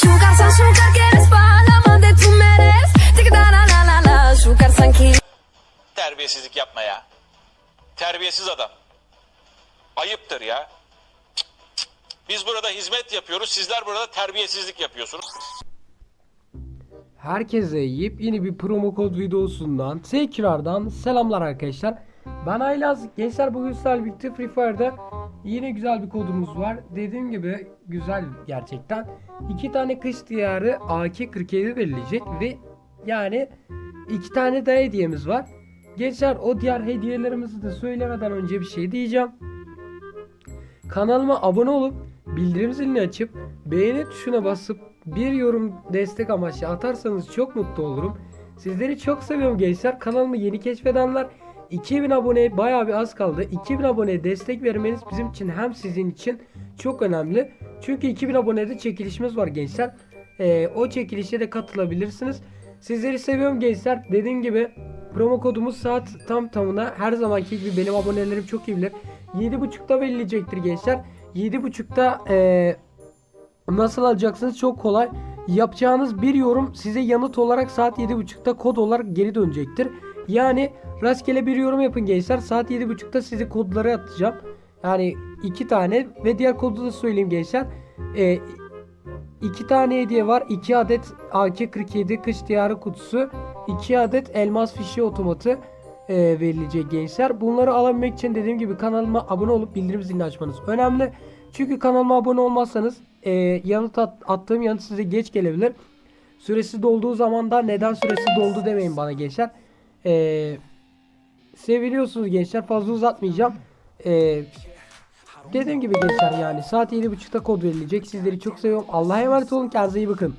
Sugar san sugar quieres para de tu meres Tic da la la la la Sugar sanki Terbiyesizlik yapma ya. Terbiyesiz adam. Ayıptır ya. Biz burada hizmet yapıyoruz. Sizler burada terbiyesizlik yapıyorsunuz. Herkese yepyeni bir promo kod videosundan tekrardan selamlar arkadaşlar. Ben Aylaz. Gençler bugün sizlerle birlikte Free Fire'da yine güzel bir kodumuz var. Dediğim gibi güzel gerçekten. İki tane kış diyarı AK-47 verilecek ve yani iki tane de hediyemiz var. Gençler o diğer hediyelerimizi de söylemeden önce bir şey diyeceğim. Kanalıma abone olup bildirim zilini açıp beğeni tuşuna basıp bir yorum destek amaçlı atarsanız çok mutlu olurum. Sizleri çok seviyorum gençler. Kanalımı yeni keşfedenler 2000 aboneye bayağı bir az kaldı. 2000 aboneye destek vermeniz bizim için hem sizin için çok önemli. Çünkü 2000 abonede çekilişimiz var gençler. Ee, o çekilişe de katılabilirsiniz. Sizleri seviyorum gençler. Dediğim gibi promo kodumuz saat tam tamına her zamanki gibi benim abonelerim çok iyi bilir. 7.30'da verilecektir gençler. 7.30'da eee nasıl alacaksınız çok kolay. Yapacağınız bir yorum size yanıt olarak saat 7.30'da kod olarak geri dönecektir. Yani rastgele bir yorum yapın gençler. Saat 7.30'da size kodları atacağım. Yani iki tane ve diğer kodu da söyleyeyim gençler. Ee, iki tane hediye var. 2 adet AK-47 kış diyarı kutusu. 2 adet elmas fişi otomatı e, verilecek gençler. Bunları alabilmek için dediğim gibi kanalıma abone olup bildirim zilini açmanız önemli. Çünkü kanalıma abone olmazsanız e, yanıt at- attığım yanıt size geç gelebilir. Süresi dolduğu zaman da neden süresi doldu demeyin bana gençler. E, seviliyorsunuz gençler fazla uzatmayacağım. E, dediğim gibi gençler yani saat 7.30'da kod verilecek. Sizleri çok seviyorum. Allah'a emanet olun kendinize iyi bakın.